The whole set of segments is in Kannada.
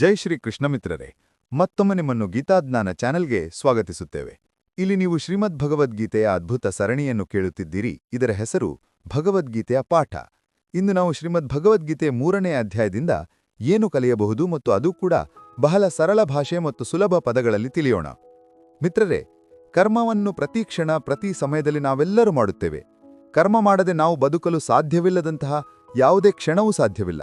ಜೈ ಶ್ರೀ ಕೃಷ್ಣ ಮಿತ್ರರೇ, ಮತ್ತೊಮ್ಮೆ ನಿಮ್ಮನ್ನು ಗೀತಾಜ್ಞಾನ ಚಾನೆಲ್ಗೆ ಸ್ವಾಗತಿಸುತ್ತೇವೆ. ಇಲ್ಲಿ ನೀವು ಶ್ರೀಮದ್ ಭಗವದ್ಗೀತೆಯ ಅದ್ಭುತ ಸರಣಿಯನ್ನು ಕೇಳುತ್ತಿದ್ದೀರಿ, ಇದರ ಹೆಸರು ಭಗವದ್ಗೀತೆಯ ಪಾಠ. ಇಂದು ನಾವು ಶ್ರೀಮದ್ ಭಗವದ್ಗೀತೆಯ ಮೂರನೇ ಅಧ್ಯಾಯದಿಂದ ಏನು ಕಲಿಯಬಹುದು ಮತ್ತು ಅದು ಕೂಡ ಬಹಳ ಸರಳ ಭಾಷೆ ಮತ್ತು ಸುಲಭ ಪದಗಳಲ್ಲಿ ತಿಳಿಯೋಣ. ಮಿತ್ರರೇ, ಕರ್ಮವನ್ನು ಪ್ರತಿ ಕ್ಷಣ, ಪ್ರತಿ ಸಮಯದಲ್ಲಿ ನಾವೆಲ್ಲರೂ ಮಾಡುತ್ತೇವೆ. ಕರ್ಮ ಮಾಡದೆ ನಾವು ಬದುಕಲು ಸಾಧ್ಯವಿಲ್ಲದಂತಹ ಯಾವುದೇ ಕ್ಷಣವೂ ಸಾಧ್ಯವಿಲ್ಲ.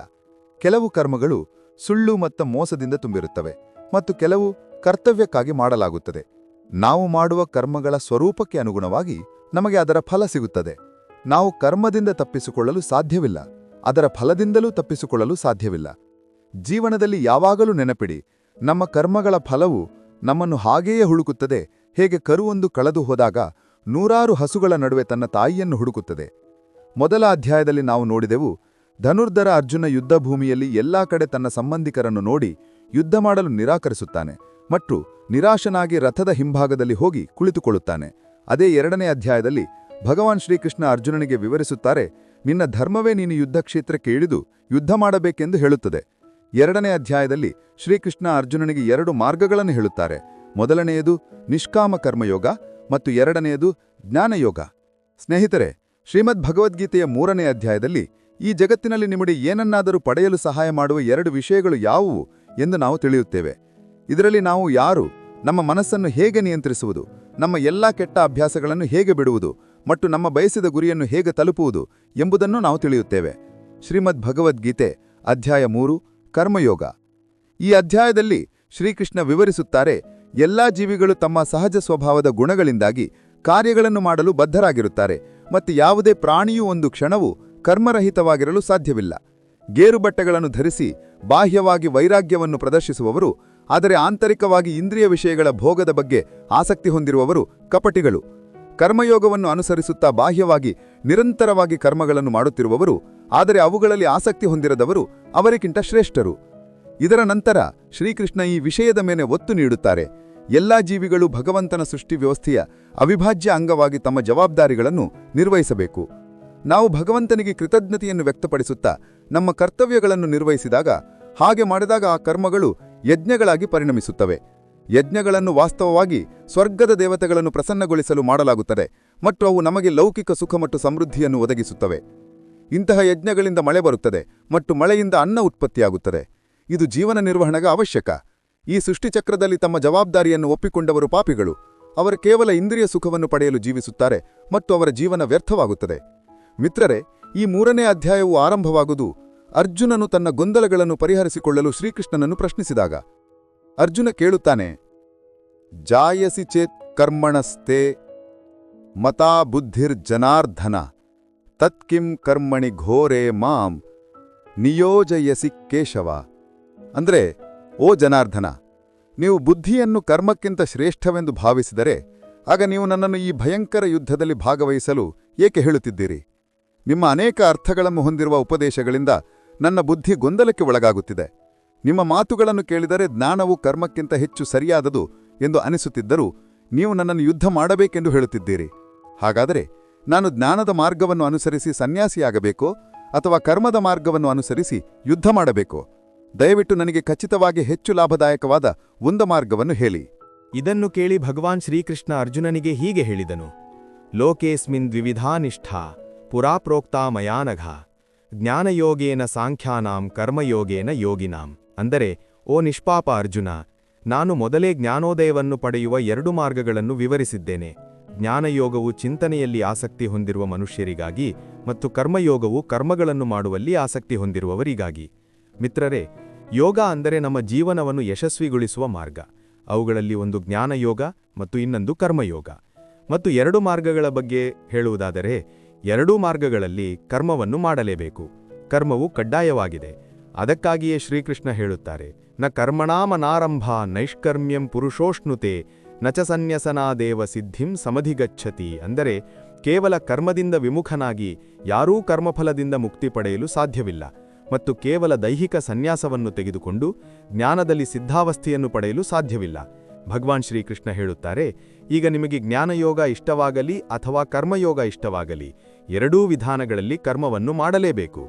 ಕೆಲವು ಕರ್ಮಗಳು ಸುಳ್ಳು ಮತ್ತು ಮೋಸದಿಂದ ತುಂಬಿರುತ್ತವೆ ಮತ್ತು ಕೆಲವು ಕರ್ತವ್ಯಕ್ಕಾಗಿ ಮಾಡಲಾಗುತ್ತದೆ. ನಾವು ಮಾಡುವ ಕರ್ಮಗಳ ಸ್ವರೂಪಕ್ಕೆ ಅನುಗುಣವಾಗಿ ನಮಗೆ ಅದರ ಫಲ ಸಿಗುತ್ತದೆ. ನಾವು ಕರ್ಮದಿಂದ ತಪ್ಪಿಸಿಕೊಳ್ಳಲು ಸಾಧ್ಯವಿಲ್ಲ. ಅದರ ಫಲದಿಂದಲೂ ತಪ್ಪಿಸಿಕೊಳ್ಳಲು ಸಾಧ್ಯವಿಲ್ಲ. ಜೀವನದಲ್ಲಿ ಯಾವಾಗಲೂ ನೆನಪಿಡಿ, ನಮ್ಮ ಕರ್ಮಗಳ ಫಲವು ನಮ್ಮನ್ನು ಹಾಗೆಯೇ ಹುಡುಕುತ್ತದೆ. ಹೇಗೆ ಕರುವೊಂದು ಕಳೆದು ಹೋದಾಗ ನೂರಾರು ಹಸುಗಳ ನಡುವೆ ತನ್ನ ತಾಯಿಯನ್ನು ಹುಡುಕುತ್ತದೆ. ಮೊದಲ ಅಧ್ಯಾಯದಲ್ಲಿ ನಾವು ನೋಡಿದೆವು ಧನುರ್ಧರ ಅರ್ಜುನ ಯುದ್ಧ ಭೂಮಿಯಲ್ಲಿ ಎಲ್ಲಾ ಕಡೆ ತನ್ನ ಸಂಬಂಧಿಕರನ್ನು ನೋಡಿ ಯುದ್ಧ ಮಾಡಲು ನಿರಾಕರಿಸುತ್ತಾನೆ ಮತ್ತು ನಿರಾಶನಾಗಿ ರಥದ ಹಿಂಭಾಗದಲ್ಲಿ ಹೋಗಿ ಕುಳಿತುಕೊಳ್ಳುತ್ತಾನೆ. ಅದೇ ಎರಡನೇ ಅಧ್ಯಾಯದಲ್ಲಿ ಭಗವಾನ್ ಶ್ರೀಕೃಷ್ಣ ಅರ್ಜುನನಿಗೆ ವಿವರಿಸುತ್ತಾರೆ, ನಿನ್ನ ಧರ್ಮವೇ ನೀನು ಯುದ್ಧ ಕ್ಷೇತ್ರಕ್ಕೆ ಇಳಿದು ಯುದ್ಧ ಮಾಡಬೇಕೆಂದು ಹೇಳುತ್ತದೆ. ಎರಡನೇ ಅಧ್ಯಾಯದಲ್ಲಿ ಶ್ರೀಕೃಷ್ಣ ಅರ್ಜುನನಿಗೆ ಎರಡು ಮಾರ್ಗಗಳನ್ನು ಹೇಳುತ್ತಾರೆ. ಮೊದಲನೆಯದು ನಿಷ್ಕಾಮ ಕರ್ಮಯೋಗ ಮತ್ತು ಎರಡನೆಯದು ಜ್ಞಾನಯೋಗ. ಸ್ನೇಹಿತರೆ, ಶ್ರೀಮದ್ ಭಗವದ್ಗೀತೆಯ ಮೂರನೇ ಅಧ್ಯಾಯದಲ್ಲಿ ಈ ಜಗತ್ತಿನಲ್ಲಿ ನಿಮಗೆ ಏನನ್ನಾದರೂ ಪಡೆಯಲು ಸಹಾಯ ಮಾಡುವ ಎರಡು ವಿಷಯಗಳು ಯಾವುವು ಎಂದು ನಾವು ತಿಳಿಯುತ್ತೇವೆ. ಇದರಲ್ಲಿ ನಾವು ಯಾರು, ನಮ್ಮ ಮನಸ್ಸನ್ನು ಹೇಗೆ ನಿಯಂತ್ರಿಸುವುದು, ನಮ್ಮ ಎಲ್ಲಾ ಕೆಟ್ಟ ಅಭ್ಯಾಸಗಳನ್ನು ಹೇಗೆ ಬಿಡುವುದು ಮತ್ತು ನಮ್ಮ ಬಯಸಿದ ಗುರಿಯನ್ನು ಹೇಗೆ ತಲುಪುವುದು ಎಂಬುದನ್ನು ನಾವು ತಿಳಿಯುತ್ತೇವೆ. ಶ್ರೀಮದ್ ಭಗವದ್ಗೀತೆ, ಅಧ್ಯಾಯ ಮೂರು, ಕರ್ಮಯೋಗ. ಈ ಅಧ್ಯಾಯದಲ್ಲಿ ಶ್ರೀಕೃಷ್ಣ ವಿವರಿಸುತ್ತಾರೆ, ಎಲ್ಲಾ ಜೀವಿಗಳು ತಮ್ಮ ಸಹಜ ಸ್ವಭಾವದ ಗುಣಗಳಿಂದಾಗಿ ಕಾರ್ಯಗಳನ್ನು ಮಾಡಲು ಬದ್ಧರಾಗಿರುತ್ತಾರೆ ಮತ್ತು ಯಾವುದೇ ಪ್ರಾಣಿಯೂ ಒಂದು ಕ್ಷಣವೂ ಕರ್ಮರಹಿತವಾಗಿರಲು ಸಾಧ್ಯವಿಲ್ಲ. ಗೇರು ಬಟ್ಟೆಗಳನ್ನು ಧರಿಸಿ ಬಾಹ್ಯವಾಗಿ ವೈರಾಗ್ಯವನ್ನು ಪ್ರದರ್ಶಿಸುವವರು, ಆದರೆ ಆಂತರಿಕವಾಗಿ ಇಂದ್ರಿಯ ವಿಷಯಗಳ ಭೋಗದ ಬಗ್ಗೆ ಆಸಕ್ತಿ ಹೊಂದಿರುವವರು ಕಪಟಿಗಳು. ಕರ್ಮಯೋಗವನ್ನು ಅನುಸರಿಸುತ್ತಾ ಬಾಹ್ಯವಾಗಿ ನಿರಂತರವಾಗಿ ಕರ್ಮಗಳನ್ನು ಮಾಡುತ್ತಿರುವವರು, ಆದರೆ ಅವುಗಳಲ್ಲಿ ಆಸಕ್ತಿ ಹೊಂದಿರದವರು ಅವರಿಗಿಂತ ಶ್ರೇಷ್ಠರು. ಇದರ ನಂತರ ಶ್ರೀಕೃಷ್ಣ ಈ ವಿಷಯದ ಮೇಲೆ ಒತ್ತು ನೀಡುತ್ತಾರೆ. ಎಲ್ಲಾ ಜೀವಿಗಳು ಭಗವಂತನ ಸೃಷ್ಟಿ ವ್ಯವಸ್ಥೆಯ ಅವಿಭಾಜ್ಯ ಅಂಗವಾಗಿ ತಮ್ಮ ಜವಾಬ್ದಾರಿಗಳನ್ನು ನಿರ್ವಹಿಸಬೇಕು. ನಾವು ಭಗವಂತನಿಗೆ ಕೃತಜ್ಞತೆಯನ್ನು ವ್ಯಕ್ತಪಡಿಸುತ್ತಾ ನಮ್ಮ ಕರ್ತವ್ಯಗಳನ್ನು ನಿರ್ವಹಿಸಿದಾಗ ಹಾಗೆ ಮಾಡಿದಾಗ ಆ ಕರ್ಮಗಳು ಯಜ್ಞಗಳಾಗಿ ಪರಿಣಮಿಸುತ್ತವೆ. ಯಜ್ಞಗಳನ್ನು ವಾಸ್ತವವಾಗಿ ಸ್ವರ್ಗದ ದೇವತೆಗಳನ್ನು ಪ್ರಸನ್ನಗೊಳಿಸಲು ಮಾಡಲಾಗುತ್ತದೆ ಮತ್ತು ಅವು ನಮಗೆ ಲೌಕಿಕ ಸುಖ ಮತ್ತು ಸಮೃದ್ಧಿಯನ್ನು ಒದಗಿಸುತ್ತವೆ. ಇಂತಹ ಯಜ್ಞಗಳಿಂದ ಮಳೆ ಬರುತ್ತದೆ ಮತ್ತು ಮಳೆಯಿಂದ ಅನ್ನ ಉತ್ಪತ್ತಿಯಾಗುತ್ತದೆ. ಇದು ಜೀವನ ನಿರ್ವಹಣೆಗೆ ಅವಶ್ಯಕ. ಈ ಸೃಷ್ಟಿಚಕ್ರದಲ್ಲಿ ತಮ್ಮ ಜವಾಬ್ದಾರಿಯನ್ನು ಒಪ್ಪಿಕೊಂಡವರು ಪಾಪಿಗಳು. ಅವರು ಕೇವಲ ಇಂದ್ರಿಯ ಸುಖವನ್ನು ಪಡೆಯಲು ಜೀವಿಸುತ್ತಾರೆ ಮತ್ತು ಅವರ ಜೀವನ ವ್ಯರ್ಥವಾಗುತ್ತದೆ. ಮಿತ್ರರೇ, ಈ ಮೂರನೇ ಅಧ್ಯಾಯವು ಆರಂಭವಾಗುವುದು ಅರ್ಜುನನು ತನ್ನ ಗೊಂದಲಗಳನ್ನು ಪರಿಹರಿಸಿಕೊಳ್ಳಲು ಶ್ರೀಕೃಷ್ಣನನ್ನು ಪ್ರಶ್ನಿಸಿದಾಗ. ಅರ್ಜುನ ಕೇಳುತ್ತಾನೆ, ಜಾಯಸಿ ಚೇತ್ ಕರ್ಮಣಸ್ತೆ ಮತಾ ಬುದ್ಧಿರ್ ಜನಾರ್ಧನ ತತ್ಕಿಂ ಕರ್ಮಣಿ ಘೋರೆ ಮಾಂ, ನಿಯೋಜಯಸಿ ಕೇಶವ. ಅಂದ್ರೆ, ಓ ಜನಾರ್ಧನ, ನೀವು ಬುದ್ಧಿಯನ್ನು ಕರ್ಮಕ್ಕಿಂತ ಶ್ರೇಷ್ಠವೆಂದು ಭಾವಿಸಿದರೆ, ಆಗ ನೀವು ನನ್ನನ್ನು ಈ ಭಯಂಕರ ಯುದ್ಧದಲ್ಲಿ ಭಾಗವಹಿಸಲು ಏಕೆ ಹೇಳುತ್ತಿದ್ದೀರಿ? ನಿಮ್ಮ ಅನೇಕ ಅರ್ಥಗಳನ್ನು ಹೊಂದಿರುವ ಉಪದೇಶಗಳಿಂದ ನನ್ನ ಬುದ್ಧಿ ಗೊಂದಲಕ್ಕೆ ಒಳಗಾಗುತ್ತಿದೆ. ನಿಮ್ಮ ಮಾತುಗಳನ್ನು ಕೇಳಿದರೆ ಜ್ಞಾನವು ಕರ್ಮಕ್ಕಿಂತ ಹೆಚ್ಚು ಸರಿಯಾದದು ಎಂದು ಅನಿಸುತ್ತಿದ್ದರೂ ನೀವು ನನ್ನನ್ನು ಯುದ್ಧ ಮಾಡಬೇಕೆಂದು ಹೇಳುತ್ತಿದ್ದೀರಿ. ಹಾಗಾದರೆ ನಾನು ಜ್ಞಾನದ ಮಾರ್ಗವನ್ನು ಅನುಸರಿಸಿ ಸನ್ಯಾಸಿಯಾಗಬೇಕೋ ಅಥವಾ ಕರ್ಮದ ಮಾರ್ಗವನ್ನು ಅನುಸರಿಸಿ ಯುದ್ಧ ಮಾಡಬೇಕೋ? ದಯವಿಟ್ಟು ನನಗೆ ಖಚಿತವಾಗಿ ಹೆಚ್ಚು ಲಾಭದಾಯಕವಾದ ಒಂದು ಮಾರ್ಗವನ್ನು ಹೇಳಿ. ಇದನ್ನು ಕೇಳಿ ಭಗವಾನ್ ಶ್ರೀಕೃಷ್ಣ ಅರ್ಜುನನಿಗೆ ಹೀಗೆ ಹೇಳಿದನು. ಲೋಕೇಸ್ಮಿನ್ ದ್ವಿವಿಧಾ ನಿಷ್ಠಾ. ಪುರಾ ಪ್ರೋಕ್ತಾ ಮಯಾನಘ, ಜ್ಞಾನಯೋಗೇನ ಸಾಂಖ್ಯಾನಾಂ ಕರ್ಮಯೋಗೇನ ಯೋಗಿನಾಂ. ಅಂದರೆ, ಓ ನಿಷ್ಪಾಪ ಅರ್ಜುನ, ನಾನು ಮೊದಲೇ ಜ್ಞಾನೋದಯವನ್ನು ಪಡೆಯುವ ಎರಡು ಮಾರ್ಗಗಳನ್ನು ವಿವರಿಸಿದ್ದೇನೆ. ಜ್ಞಾನಯೋಗವು ಚಿಂತನೆಯಲ್ಲಿ ಆಸಕ್ತಿ ಹೊಂದಿರುವ ಮನುಷ್ಯರಿಗಾಗಿ ಮತ್ತು ಕರ್ಮಯೋಗವು ಕರ್ಮಗಳನ್ನು ಮಾಡುವಲ್ಲಿ ಆಸಕ್ತಿ ಹೊಂದಿರುವವರಿಗಾಗಿ. ಮಿತ್ರರೇ, ಯೋಗ ಅಂದರೆ ನಮ್ಮ ಜೀವನವನ್ನು ಯಶಸ್ವಿಗೊಳಿಸುವ ಮಾರ್ಗ. ಅವುಗಳಲ್ಲಿ ಒಂದು ಜ್ಞಾನಯೋಗ ಮತ್ತು ಇನ್ನೊಂದು ಕರ್ಮಯೋಗ. ಮತ್ತು ಎರಡು ಮಾರ್ಗಗಳ ಬಗ್ಗೆ ಹೇಳುವುದಾದರೆ ಎರಡೂ ಮಾರ್ಗಗಳಲ್ಲಿ ಕರ್ಮವನ್ನು ಮಾಡಲೇಬೇಕು. ಕರ್ಮವು ಕಡ್ಡಾಯವಾಗಿದೆ. ಅದಕ್ಕಾಗಿಯೇ ಶ್ರೀಕೃಷ್ಣ ಹೇಳುತ್ತಾರೆ, ನ ಕರ್ಮಣಾಮನಾರಂಭ ನೈಷ್ಕರ್ಮ್ಯಂ ಪುರುಷೋಷ್ಣುತೆ ನಚ ಸನ್ಯಸನಾದೇವ ಸಿದ್ಧಿಂ ಸಮಧಿಗಚ್ಚತಿ ಅಂದರೆ ಕೇವಲ ಕರ್ಮದಿಂದ ವಿಮುಖನಾಗಿ ಯಾರೂ ಕರ್ಮಫಲದಿಂದ ಮುಕ್ತಿ ಪಡೆಯಲು ಸಾಧ್ಯವಿಲ್ಲ ಮತ್ತು ಕೇವಲ ದೈಹಿಕ ಸನ್ಯಾಸವನ್ನು ತೆಗೆದುಕೊಂಡು ಜ್ಞಾನದಲ್ಲಿ ಸಿದ್ಧಾವಸ್ಥೆಯನ್ನು ಪಡೆಯಲು ಸಾಧ್ಯವಿಲ್ಲ. ಭಗವಾನ್ ಶ್ರೀಕೃಷ್ಣ ಹೇಳುತ್ತಾರೆ ಈಗ ನಿಮಗೆ ಜ್ಞಾನಯೋಗ ಇಷ್ಟವಾಗಲಿ ಅಥವಾ ಕರ್ಮಯೋಗ ಇಷ್ಟವಾಗಲಿ, ಎರಡೂ ವಿಧಾನಗಳಲ್ಲಿ ಕರ್ಮವನ್ನು ಮಾಡಲೇಬೇಕು.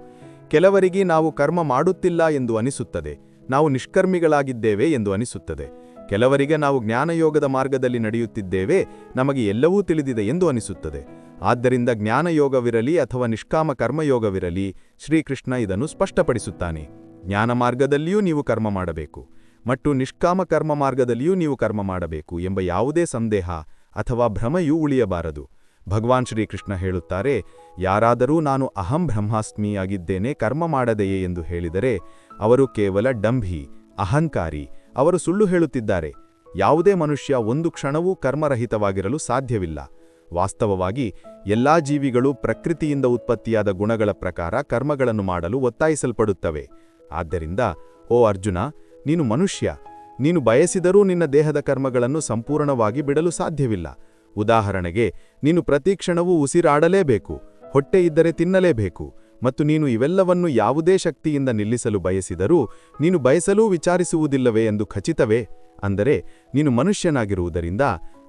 ಕೆಲವರಿಗೆ ನಾವು ಕರ್ಮ ಮಾಡುತ್ತಿಲ್ಲ ಎಂದು ಅನಿಸುತ್ತದೆ, ನಾವು ನಿಷ್ಕರ್ಮಿಗಳಾಗಿದ್ದೇವೆ ಎಂದು ಅನಿಸುತ್ತದೆ. ಕೆಲವರಿಗೆ ನಾವು ಜ್ಞಾನಯೋಗದ ಮಾರ್ಗದಲ್ಲಿ ನಡೆಯುತ್ತಿದ್ದೇವೆ, ನಮಗೆ ಎಲ್ಲವೂ ತಿಳಿದಿದೆ ಎಂದು ಅನಿಸುತ್ತದೆ. ಆದ್ದರಿಂದ ಜ್ಞಾನಯೋಗವಿರಲಿ ಅಥವಾ ನಿಷ್ಕಾಮ ಕರ್ಮಯೋಗವಿರಲಿ, ಶ್ರೀಕೃಷ್ಣ ಇದನ್ನು ಸ್ಪಷ್ಟಪಡಿಸುತ್ತಾನೆ. ಜ್ಞಾನ ಮಾರ್ಗದಲ್ಲಿಯೂ ನೀವು ಕರ್ಮ ಮಾಡಬೇಕು. ಮತ್ತು ನಿಷ್ಕಾಮ ಕರ್ಮ ಮಾರ್ಗದಲ್ಲಿಯೂ ನೀವು ಕರ್ಮ ಮಾಡಬೇಕು ಎಂಬ ಯಾವುದೇ ಸಂದೇಹ ಅಥವಾ ಭ್ರಮೆಯೂ ಉಳಿಯಬಾರದು. ಭಗವಾನ್ ಶ್ರೀಕೃಷ್ಣ ಹೇಳುತ್ತಾರೆ, ಯಾರಾದರೂ ನಾನು ಅಹಂ ಬ್ರಹ್ಮಾಸ್ಮಿಯಾಗಿದ್ದೇನೆ, ಕರ್ಮ ಮಾಡದೆಯೇ ಎಂದು ಹೇಳಿದರೆ ಅವರು ಕೇವಲ ಡಂಭಿ, ಅಹಂಕಾರಿ, ಅವರು ಸುಳ್ಳು ಹೇಳುತ್ತಿದ್ದಾರೆ. ಯಾವುದೇ ಮನುಷ್ಯ ಒಂದು ಕ್ಷಣವೂ ಕರ್ಮರಹಿತವಾಗಿರಲು ಸಾಧ್ಯವಿಲ್ಲ. ವಾಸ್ತವವಾಗಿ ಎಲ್ಲಾ ಜೀವಿಗಳು ಪ್ರಕೃತಿಯಿಂದ ಉತ್ಪತ್ತಿಯಾದ ಗುಣಗಳ ಪ್ರಕಾರ ಕರ್ಮಗಳನ್ನು ಮಾಡಲು ಒತ್ತಾಯಿಸಲ್ಪಡುತ್ತವೆ. ಆದ್ದರಿಂದ, ಓ ಅರ್ಜುನ ನೀನು ಮನುಷ್ಯ. ನೀನು ಬಯಸಿದರೂ ನಿನ್ನ ದೇಹದ ಕರ್ಮಗಳನ್ನು ಸಂಪೂರ್ಣವಾಗಿ ಬಿಡಲು ಸಾಧ್ಯವಿಲ್ಲ. ಉದಾಹರಣೆಗೆ, ನೀನು ಪ್ರತಿಕ್ಷಣವೂ ಉಸಿರಾಡಲೇಬೇಕು, ಹೊಟ್ಟೆ ಇದ್ದರೆ ತಿನ್ನಲೇಬೇಕು, ಮತ್ತು ನೀನು ಇವೆಲ್ಲವನ್ನು ಯಾವುದೇ ಶಕ್ತಿಯಿಂದ ನಿಲ್ಲಿಸಲು ಬಯಸಿದರೂ ನೀನು ಬಯಸಲೂ ವಿಚಾರಿಸುವುದಿಲ್ಲವೇ ಎಂದು ಖಚಿತವೇ, ಅಂದರೆ ನೀನು ಮನುಷ್ಯನಾಗಿರುವುದರಿಂದ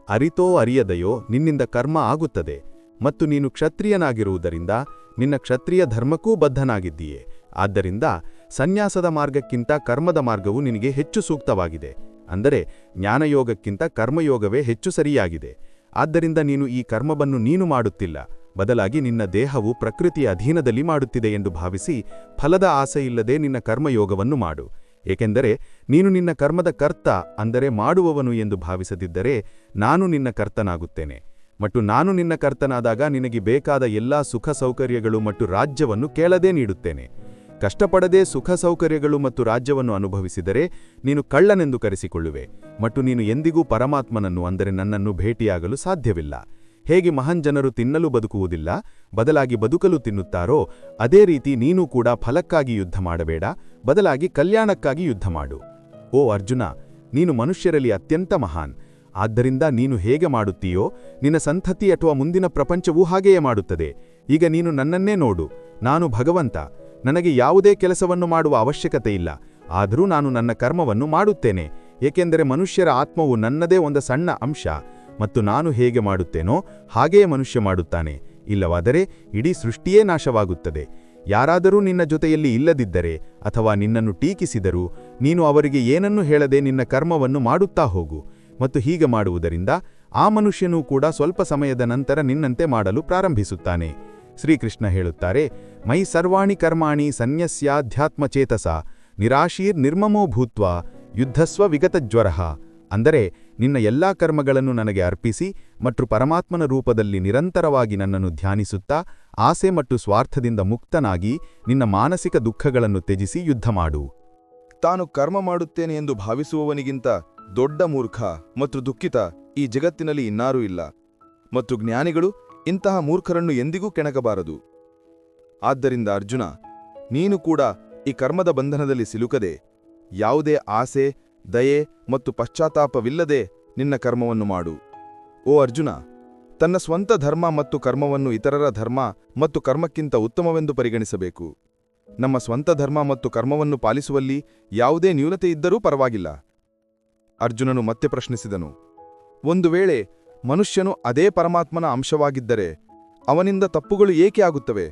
ಅರಿತೋ ಅರಿಯದೆಯೋ ನಿನ್ನಿಂದ ಕರ್ಮ ಆಗುತ್ತದೆ, ಮತ್ತು ನೀನು ಕ್ಷತ್ರಿಯನಾಗಿರುವುದರಿಂದ ನಿನ್ನ ಕ್ಷತ್ರಿಯ ಧರ್ಮಕ್ಕೂ ಬದ್ಧನಾಗಿದ್ದೀಯೆ. ಆದ್ದರಿಂದ ಸನ್ಯಾಸದ ಮಾರ್ಗಕ್ಕಿಂತ ಕರ್ಮದ ಮಾರ್ಗವು ನಿನಗೆ ಹೆಚ್ಚು ಸೂಕ್ತವಾಗಿದೆ. ಅಂದರೆ, ಜ್ಞಾನಯೋಗಕ್ಕಿಂತ ಕರ್ಮಯೋಗವೇ ಹೆಚ್ಚು ಸರಿಯಾಗಿದೆ. ಆದ್ದರಿಂದ ನೀನು ಈ ಕರ್ಮವನ್ನು ನೀನು ಮಾಡುತ್ತಿಲ್ಲ. ಬದಲಾಗಿ ನಿನ್ನ ದೇಹವು ಪ್ರಕೃತಿಯ ಅಧೀನದಲ್ಲಿ ಮಾಡುತ್ತಿದೆ ಎಂದು ಭಾವಿಸಿ ಫಲದ ಆಸೆಯಿಲ್ಲದೆ ನಿನ್ನ ಕರ್ಮಯೋಗವನ್ನು ಮಾಡು. ಏಕೆಂದರೆ, ನೀನು ನಿನ್ನ ಕರ್ಮದ ಕರ್ತ ಅಂದರೆ ಮಾಡುವವನು ಎಂದು ಭಾವಿಸದಿದ್ದರೆ ನಾನು ನಿನ್ನ ಕರ್ತನಾಗುತ್ತೇನೆ. ಮತ್ತು ನಾನು ನಿನ್ನ ಕರ್ತನಾದಾಗ ನಿನಗೆ ಬೇಕಾದ ಎಲ್ಲಾ ಸುಖ ಸೌಕರ್ಯಗಳು ಮತ್ತು ರಾಜ್ಯವನ್ನು ಕೇಳದೇ ನೀಡುತ್ತೇನೆ. ಕಷ್ಟಪಡದೆ ಸುಖ ಸೌಕರ್ಯಗಳು ಮತ್ತು ರಾಜ್ಯವನ್ನು ಅನುಭವಿಸಿದರೆ ನೀನು ಕಳ್ಳನೆಂದು ಕರೆಸಿಕೊಳ್ಳುವೆ. ಮತ್ತು ನೀನು ಎಂದಿಗೂ ಪರಮಾತ್ಮನನ್ನು, ಅಂದರೆ ನನ್ನನ್ನು ಭೇಟಿಯಾಗಲು ಸಾಧ್ಯವಿಲ್ಲ. ಹೇಗೆ ಮಹಾನ್ ಜನರು ತಿನ್ನಲು ಬದುಕುವುದಿಲ್ಲ, ಬದಲಾಗಿ ಬದುಕಲು ತಿನ್ನುತ್ತಾರೋ, ಅದೇ ರೀತಿ ನೀನು ಕೂಡ ಫಲಕ್ಕಾಗಿ ಯುದ್ಧ ಮಾಡಬೇಡ, ಬದಲಾಗಿ ಕಲ್ಯಾಣಕ್ಕಾಗಿ ಯುದ್ಧ ಮಾಡು. ಓ ಅರ್ಜುನ, ನೀನು ಮನುಷ್ಯರಲ್ಲಿ ಅತ್ಯಂತ ಮಹಾನ್. ಆದ್ದರಿಂದ ನೀನು ಹೇಗೆ ಮಾಡುತ್ತೀಯೋ, ನಿನ್ನ ಸಂತತಿ ಅಥವಾ ಮುಂದಿನ ಪ್ರಪಂಚವೂ ಹಾಗೆಯೇ ಮಾಡುತ್ತದೆ. ಈಗ ನೀನು ನನ್ನನ್ನೇ ನೋಡು. ನಾನು ಭಗವಂತ. ನನಗೆ ಯಾವುದೇ ಕೆಲಸವನ್ನು ಮಾಡುವ ಅವಶ್ಯಕತೆ ಇಲ್ಲ ಆದರೂ ನಾನು ನನ್ನ ಕರ್ಮವನ್ನು ಮಾಡುತ್ತೇನೆ. ಏಕೆಂದರೆ ಮನುಷ್ಯರ ಆತ್ಮವು ನನ್ನದೇ ಒಂದು ಸಣ್ಣ ಅಂಶ. ಮತ್ತು ನಾನು ಹೇಗೆ ಮಾಡುತ್ತೇನೋ ಹಾಗೆಯೇ ಮನುಷ್ಯ ಮಾಡುತ್ತಾನೆ. ಇಲ್ಲವಾದರೆ ಇಡೀ ಸೃಷ್ಟಿಯೇ ನಾಶವಾಗುತ್ತದೆ. ಯಾರಾದರೂ ನಿನ್ನ ಜೊತೆಯಲ್ಲಿ ಇಲ್ಲದಿದ್ದರೆ ಅಥವಾ ನಿನ್ನನ್ನು ಟೀಕಿಸಿದರೂ ನೀನು ಅವರಿಗೆ ಏನನ್ನೂ ಹೇಳದೆ ನಿನ್ನ ಕರ್ಮವನ್ನು ಮಾಡುತ್ತಾ ಹೋಗು. ಮತ್ತು ಹೀಗೆ ಮಾಡುವುದರಿಂದ ಆ ಮನುಷ್ಯನೂ ಕೂಡ ಸ್ವಲ್ಪ ಸಮಯದ ನಂತರ ನಿನ್ನಂತೆ ಮಾಡಲು ಪ್ರಾರಂಭಿಸುತ್ತಾನೆ. ಶ್ರೀಕೃಷ್ಣ ಹೇಳುತ್ತಾರೆ, ಮೈ ಸರ್ವಾಣಿ ಕರ್ಮಾಣಿ ಸನ್ಯಸ್ಯಾಧ್ಯಾತ್ಮಚೇತಸ, ನಿರಾಶೀರ್ ನಿರ್ಮಮೋ ಭೂತ್ವ, ಯುದ್ಧಸ್ವ ವಿಗತಜ್ವರಃ ಅಂದರೆ, ನಿನ್ನ ಎಲ್ಲಾ ಕರ್ಮಗಳನ್ನು ನನಗೆ ಅರ್ಪಿಸಿ ಮತ್ತು ಪರಮಾತ್ಮನ ರೂಪದಲ್ಲಿ ನಿರಂತರವಾಗಿ ನನ್ನನ್ನು ಧ್ಯಾನಿಸುತ್ತಾ, ಆಸೆ ಮತ್ತು ಸ್ವಾರ್ಥದಿಂದ ಮುಕ್ತನಾಗಿ ನಿನ್ನ ಮಾನಸಿಕ ದುಃಖಗಳನ್ನು ತ್ಯಜಿಸಿ ಯುದ್ಧ ಮಾಡು. ತಾನು ಕರ್ಮ ಮಾಡುತ್ತೇನೆ ಎಂದು ಭಾವಿಸುವವನಿಗಿಂತ ದೊಡ್ಡ ಮೂರ್ಖ ಮತ್ತು ದುಃಖಿತ ಈ ಜಗತ್ತಿನಲ್ಲಿ ಇನ್ನಾರೂ ಇಲ್ಲ. ಮತ್ತು ಜ್ಞಾನಿಗಳು ಇಂತಹ ಮೂರ್ಖರನ್ನು ಎಂದಿಗೂ ಕೆಣಕಬಾರದು. ಆದ್ದರಿಂದ ಅರ್ಜುನ, ನೀನು ಕೂಡ ಈ ಕರ್ಮದ ಬಂಧನದಲ್ಲಿ ಸಿಲುಕದೆ, ಯಾವುದೇ ಆಸೆ, ದಯೆ ಮತ್ತು ಪಶ್ಚಾತ್ತಾಪವಿಲ್ಲದೆ ನಿನ್ನ ಕರ್ಮವನ್ನು ಮಾಡು. ಓ ಅರ್ಜುನ, ತನ್ನ ಸ್ವಂತ ಧರ್ಮ ಮತ್ತು ಕರ್ಮವನ್ನು ಇತರರ ಧರ್ಮ ಮತ್ತು ಕರ್ಮಕ್ಕಿಂತ ಉತ್ತಮವೆಂದು ಪರಿಗಣಿಸಬೇಕು. ನಮ್ಮ ಸ್ವಂತ ಧರ್ಮ ಮತ್ತು ಕರ್ಮವನ್ನು ಪಾಲಿಸುವಲ್ಲಿ ಯಾವುದೇ ನ್ಯೂನತೆ ಇದ್ದರೂ ಪರವಾಗಿಲ್ಲ. ಅರ್ಜುನನು ಮತ್ತೆ ಪ್ರಶ್ನಿಸಿದನು, ಒಂದು ವೇಳೆ ಮನುಷ್ಯನು ಅದೇ ಪರಮಾತ್ಮನ ಅಂಶವಾಗಿದ್ದರೆ ಅವನಿಂದ ತಪ್ಪುಗಳು ಏಕೆ ಆಗುತ್ತವೆ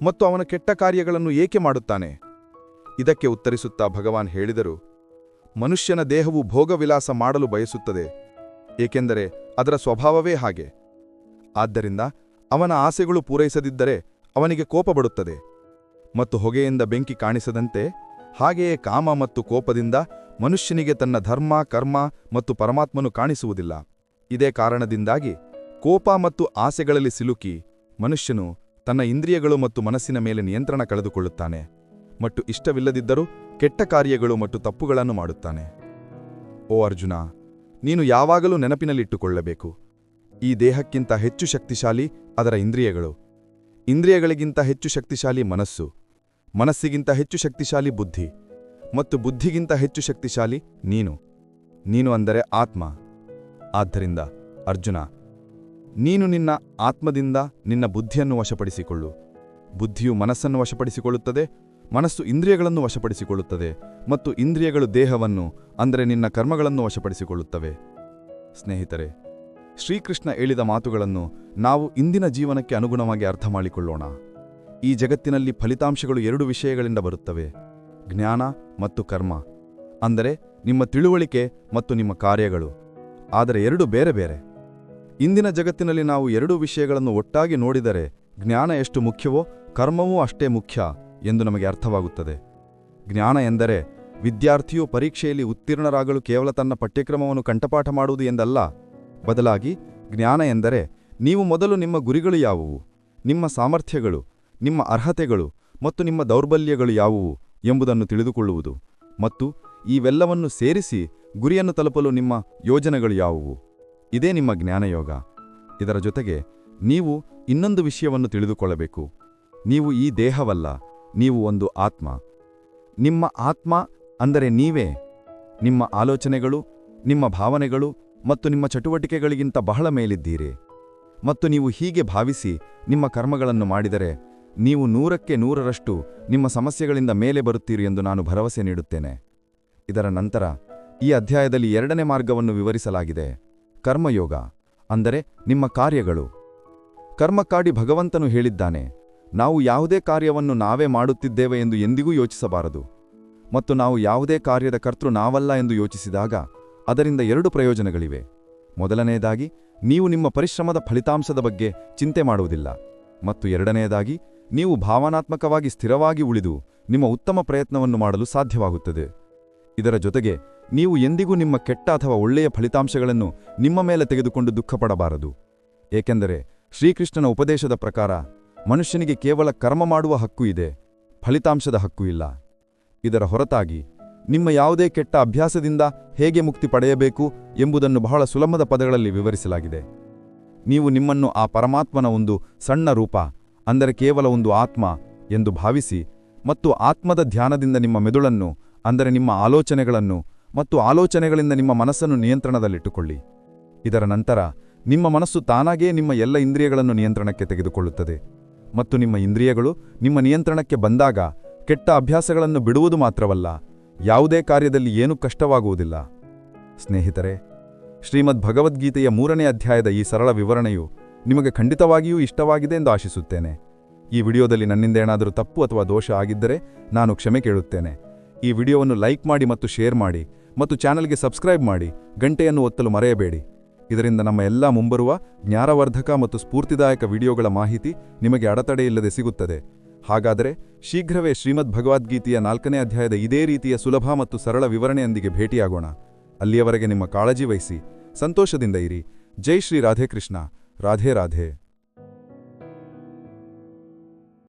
ಮತ್ತು ಅವನ ಕೆಟ್ಟ ಕಾರ್ಯಗಳನ್ನು ಏಕೆ ಮಾಡುತ್ತಾನೆ? ಇದಕ್ಕೆ ಉತ್ತರಿಸುತ್ತಾ ಭಗವಾನ್ ಹೇಳಿದರು, ಮನುಷ್ಯನ ದೇಹವು ಭೋಗವಿಲಾಸ ಮಾಡಲು ಬಯಸುತ್ತದೆ, ಏಕೆಂದರೆ ಅದರ ಸ್ವಭಾವವೇ ಹಾಗೆ. ಆದ್ದರಿಂದ ಅವನ ಆಸೆಗಳು ಪೂರೈಸದಿದ್ದರೆ ಅವನಿಗೆ ಕೋಪ ಬಡುತ್ತದೆ ಮತ್ತು ಹೊಗೆಯಿಂದ ಬೆಂಕಿ ಕಾಣಿಸದಂತೆ ಹಾಗೆಯೇ ಕಾಮ ಮತ್ತು ಕೋಪದಿಂದ ಮನುಷ್ಯನಿಗೆ ತನ್ನ ಧರ್ಮ, ಕರ್ಮ ಮತ್ತು ಪರಮಾತ್ಮನು ಕಾಣಿಸುವುದಿಲ್ಲ. ಇದೇ ಕಾರಣದಿಂದಾಗಿ ಕೋಪ ಮತ್ತು ಆಸೆಗಳಲ್ಲಿ ಸಿಲುಕಿ ಮನುಷ್ಯನು ತನ್ನ ಇಂದ್ರಿಯಗಳು ಮತ್ತು ಮನಸ್ಸಿನ ಮೇಲೆ ನಿಯಂತ್ರಣ ಕಳೆದುಕೊಳ್ಳುತ್ತಾನೆ ಮತ್ತು ಇಷ್ಟವಿಲ್ಲದಿದ್ದರೂ ಕೆಟ್ಟ ಕಾರ್ಯಗಳು ಮತ್ತು ತಪ್ಪುಗಳನ್ನು ಮಾಡುತ್ತಾನೆ. ಓ ಅರ್ಜುನ, ನೀನು ಯಾವಾಗಲೂ ನೆನಪಿನಲ್ಲಿಟ್ಟುಕೊಳ್ಳಬೇಕು. ಈ ದೇಹಕ್ಕಿಂತ ಹೆಚ್ಚು ಶಕ್ತಿಶಾಲಿ ಅದರ ಇಂದ್ರಿಯಗಳು. ಇಂದ್ರಿಯಗಳಿಗಿಂತ ಹೆಚ್ಚು ಶಕ್ತಿಶಾಲಿ ಮನಸ್ಸು. ಮನಸ್ಸಿಗಿಂತ ಹೆಚ್ಚು ಶಕ್ತಿಶಾಲಿ ಬುದ್ಧಿ. ಮತ್ತು ಬುದ್ಧಿಗಿಂತ ಹೆಚ್ಚು ಶಕ್ತಿಶಾಲಿ ನೀನು. ನೀನು ಅಂದರೆ ಆತ್ಮ. ಆದ್ದರಿಂದ ಅರ್ಜುನ, ನೀನು ನಿನ್ನ ಆತ್ಮದಿಂದ ನಿನ್ನ ಬುದ್ಧಿಯನ್ನು ವಶಪಡಿಸಿಕೊಳ್ಳು. ಬುದ್ಧಿಯು ಮನಸ್ಸನ್ನು ವಶಪಡಿಸಿಕೊಳ್ಳುತ್ತದೆ, ಮನಸ್ಸು ಇಂದ್ರಿಯಗಳನ್ನು ವಶಪಡಿಸಿಕೊಳ್ಳುತ್ತದೆ ಮತ್ತು ಇಂದ್ರಿಯಗಳು ದೇಹವನ್ನು, ಅಂದರೆ ನಿನ್ನ ಕರ್ಮಗಳನ್ನು ವಶಪಡಿಸಿಕೊಳ್ಳುತ್ತವೆ. ಸ್ನೇಹಿತರೆ, ಶ್ರೀಕೃಷ್ಣ ಹೇಳಿದ ಮಾತುಗಳನ್ನು ನಾವು ಇಂದಿನ ಜೀವನಕ್ಕೆ ಅನುಗುಣವಾಗಿ ಅರ್ಥ ಮಾಡಿಕೊಳ್ಳೋಣ ಈ ಜಗತ್ತಿನಲ್ಲಿ ಫಲಿತಾಂಶಗಳು ಎರಡು ವಿಷಯಗಳಿಂದ ಬರುತ್ತವೆ, ಜ್ಞಾನ ಮತ್ತು ಕರ್ಮ, ಅಂದರೆ ನಿಮ್ಮ ತಿಳುವಳಿಕೆ ಮತ್ತು ನಿಮ್ಮ ಕಾರ್ಯಗಳು. ಆದರೆ ಎರಡು ಬೇರೆ ಬೇರೆ. ಇಂದಿನ ಜಗತ್ತಿನಲ್ಲಿ ನಾವು ಎರಡೂ ವಿಷಯಗಳನ್ನು ಒಟ್ಟಾಗಿ ನೋಡಿದರೆ ಜ್ಞಾನ ಎಷ್ಟು ಮುಖ್ಯವೋ ಕರ್ಮವೂ ಅಷ್ಟೇ ಮುಖ್ಯ ಎಂದು ನಮಗೆ ಅರ್ಥವಾಗುತ್ತದೆ. ಜ್ಞಾನ ಎಂದರೆ ವಿದ್ಯಾರ್ಥಿಯು ಪರೀಕ್ಷೆಯಲ್ಲಿ ಉತ್ತೀರ್ಣರಾಗಲು ಕೇವಲ ತನ್ನ ಪಠ್ಯಕ್ರಮವನ್ನು ಕಂಠಪಾಠ ಮಾಡುವುದು ಎಂದಲ್ಲ. ಬದಲಾಗಿ ಜ್ಞಾನ ಎಂದರೆ ನೀವು ಮೊದಲು ನಿಮ್ಮ ಗುರಿಗಳು ಯಾವುವು, ನಿಮ್ಮ ಸಾಮರ್ಥ್ಯಗಳು, ನಿಮ್ಮ ಅರ್ಹತೆಗಳು ಮತ್ತು ನಿಮ್ಮ ದೌರ್ಬಲ್ಯಗಳು ಯಾವುವು ಎಂಬುದನ್ನು ತಿಳಿದುಕೊಳ್ಳುವುದು ಮತ್ತು ಇವೆಲ್ಲವನ್ನು ಸೇರಿಸಿ ಗುರಿಯನ್ನು ತಲುಪಲು ನಿಮ್ಮ ಯೋಜನೆಗಳು ಯಾವುವು? ಇದೇ ನಿಮ್ಮ ಜ್ಞಾನಯೋಗ. ಇದರ ಜೊತೆಗೆ ನೀವು ಇನ್ನೊಂದು ವಿಷಯವನ್ನು ತಿಳಿದುಕೊಳ್ಳಬೇಕು. ನೀವು ಈ ದೇಹವಲ್ಲ, ನೀವು ಒಂದು ಆತ್ಮ. ನಿಮ್ಮ ಆತ್ಮ ಅಂದರೆ ನೀವೇ. ನಿಮ್ಮ ಆಲೋಚನೆಗಳು, ನಿಮ್ಮ ಭಾವನೆಗಳು ಮತ್ತು ನಿಮ್ಮ ಚಟುವಟಿಕೆಗಳಿಗಿಂತ ಬಹಳ ಮೇಲಿದ್ದೀರಿ. ಮತ್ತು ನೀವು ಹೀಗೆ ಭಾವಿಸಿ ನಿಮ್ಮ ಕರ್ಮಗಳನ್ನು ಮಾಡಿದರೆ ನೀವು ನೂರಕ್ಕೆ ನೂರರಷ್ಟು ನಿಮ್ಮ ಸಮಸ್ಯೆಗಳಿಂದ ಮೇಲೆ ಬರುತ್ತೀರಿ ಎಂದು ನಾನು ಭರವಸೆ ನೀಡುತ್ತೇನೆ. ಇದರ ನಂತರ ಈ ಅಧ್ಯಾಯದಲ್ಲಿ ಎರಡನೇ ಮಾರ್ಗವನ್ನು ವಿವರಿಸಲಾಗಿದೆ. ಕರ್ಮಯೋಗ, ಅಂದರೆ ನಿಮ್ಮ ಕಾರ್ಯಗಳು. ಕರ್ಮಕ್ಕಾಡಿ ಭಗವಂತನು ಹೇಳಿದ್ದಾನೆ, ನಾವು ಯಾವುದೇ ಕಾರ್ಯವನ್ನು ನಾವೇ ಮಾಡುತ್ತಿದ್ದೇವೆ ಎಂದು ಎಂದಿಗೂ ಯೋಚಿಸಬಾರದು. ಮತ್ತು ನಾವು ಯಾವುದೇ ಕಾರ್ಯದ ಕರ್ತೃ ನಾವಲ್ಲ ಎಂದು ಯೋಚಿಸಿದಾಗ ಅದರಿಂದ ಎರಡು ಪ್ರಯೋಜನಗಳಿವೆ. ಮೊದಲನೆಯದಾಗಿ, ನೀವು ನಿಮ್ಮ ಪರಿಶ್ರಮದ ಫಲಿತಾಂಶದ ಬಗ್ಗೆ ಚಿಂತೆ ಮಾಡುವುದಿಲ್ಲ. ಮತ್ತು ಎರಡನೆಯದಾಗಿ, ನೀವು ಭಾವನಾತ್ಮಕವಾಗಿ ಸ್ಥಿರವಾಗಿ ಉಳಿದು ನಿಮ್ಮ ಉತ್ತಮ ಪ್ರಯತ್ನವನ್ನು ಮಾಡಲು ಸಾಧ್ಯವಾಗುತ್ತದೆ. ಇದರ ಜೊತೆಗೆ ನೀವು ಎಂದಿಗೂ ನಿಮ್ಮ ಕೆಟ್ಟ ಅಥವಾ ಒಳ್ಳೆಯ ಫಲಿತಾಂಶಗಳನ್ನು ನಿಮ್ಮ ಮೇಲೆ ತೆಗೆದುಕೊಂಡು ದುಃಖಪಡಬಾರದು. ಏಕೆಂದರೆ ಶ್ರೀಕೃಷ್ಣನ ಉಪದೇಶದ ಪ್ರಕಾರ ಮನುಷ್ಯನಿಗೆ ಕೇವಲ ಕರ್ಮ ಮಾಡುವ ಹಕ್ಕು ಇದೆ, ಫಲಿತಾಂಶದ ಹಕ್ಕು ಇಲ್ಲ. ಇದರ ಹೊರತಾಗಿ ನಿಮ್ಮ ಯಾವುದೇ ಕೆಟ್ಟ ಅಭ್ಯಾಸದಿಂದ ಹೇಗೆ ಮುಕ್ತಿ ಪಡೆಯಬೇಕು ಎಂಬುದನ್ನು ಬಹಳ ಸುಲಭದ ಪದಗಳಲ್ಲಿ ವಿವರಿಸಲಾಗಿದೆ. ನೀವು ನಿಮ್ಮನ್ನು ಆ ಪರಮಾತ್ಮನ ಒಂದು ಸಣ್ಣ ರೂಪ, ಅಂದರೆ ಕೇವಲ ಒಂದು ಆತ್ಮ ಎಂದು ಭಾವಿಸಿ ಮತ್ತು ಆತ್ಮದ ಧ್ಯಾನದಿಂದ ನಿಮ್ಮ ಮೆದುಳನ್ನು, ಅಂದರೆ ನಿಮ್ಮ ಆಲೋಚನೆಗಳನ್ನು ಮತ್ತು ಆಲೋಚನೆಗಳಿಂದ ನಿಮ್ಮ ಮನಸ್ಸನ್ನು ನಿಯಂತ್ರಣದಲ್ಲಿಟ್ಟುಕೊಳ್ಳಿ. ಇದರ ನಂತರ, ನಿಮ್ಮ ಮನಸ್ಸು ತಾನಾಗೇ ನಿಮ್ಮ ಎಲ್ಲ ಇಂದ್ರಿಯಗಳನ್ನು ನಿಯಂತ್ರಣಕ್ಕೆ ತೆಗೆದುಕೊಳ್ಳುತ್ತದೆ. ಮತ್ತು ನಿಮ್ಮ ಇಂದ್ರಿಯಗಳು ನಿಮ್ಮ ನಿಯಂತ್ರಣಕ್ಕೆ ಬಂದಾಗ, ಕೆಟ್ಟ ಅಭ್ಯಾಸಗಳನ್ನು ಬಿಡುವುದು ಮಾತ್ರವಲ್ಲ, ಯಾವುದೇ ಕಾರ್ಯದಲ್ಲಿ ಏನೂ ಕಷ್ಟವಾಗುವುದಿಲ್ಲ. ಸ್ನೇಹಿತರೆ, ಶ್ರೀಮದ್ ಭಗವದ್ಗೀತೆಯ ಮೂರನೇ ಅಧ್ಯಾಯದ ಈ ಸರಳ ವಿವರಣೆಯು ನಿಮಗೆ ಖಂಡಿತವಾಗಿಯೂ ಇಷ್ಟವಾಗಿದೆ ಎಂದು ಆಶಿಸುತ್ತೇನೆ. ಈ ವಿಡಿಯೋದಲ್ಲಿ ನನ್ನಿಂದ ಏನಾದರೂ ತಪ್ಪು ಅಥವಾ ದೋಷ ಆಗಿದ್ದರೆ ನಾನು ಕ್ಷಮೆ ಕೇಳುತ್ತೇನೆ. ಈ ವಿಡಿಯೋವನ್ನು ಲೈಕ್ ಮಾಡಿ ಮತ್ತು ಶೇರ್ ಮಾಡಿ ಮತ್ತು ಚಾನಲ್ಗೆ ಸಬ್ಸ್ಕ್ರೈಬ್ ಮಾಡಿ ಗಂಟೆಯನ್ನು ಒತ್ತಲು ಮರೆಯಬೇಡಿ. ಇದರಿಂದ ನಮ್ಮ ಎಲ್ಲ ಮುಂಬರುವ ಜ್ಞಾನವರ್ಧಕ ಮತ್ತು ಸ್ಫೂರ್ತಿದಾಯಕ ವಿಡಿಯೋಗಳ ಮಾಹಿತಿ ನಿಮಗೆ ಅಡೆತಡೆಯಿಲ್ಲದೆ ಸಿಗುತ್ತದೆ. ಹಾಗಾದರೆ ಶೀಘ್ರವೇ ಶ್ರೀಮದ್ ಭಗವದ್ಗೀತೆಯ ನಾಲ್ಕನೇ ಅಧ್ಯಾಯದ ಇದೇ ರೀತಿಯ ಸುಲಭ ಮತ್ತು ಸರಳ ವಿವರಣೆಯೊಂದಿಗೆ ಭೇಟಿಯಾಗೋಣ. ಅಲ್ಲಿಯವರೆಗೆ ನಿಮ್ಮ ಕಾಳಜಿ ವಹಿಸಿ. ಸಂತೋಷದಿಂದ ಇರಿ. ಜೈ ಶ್ರೀ ರಾಧೇಕೃಷ್ಣ ರಾಧೇ ರಾಧೇ.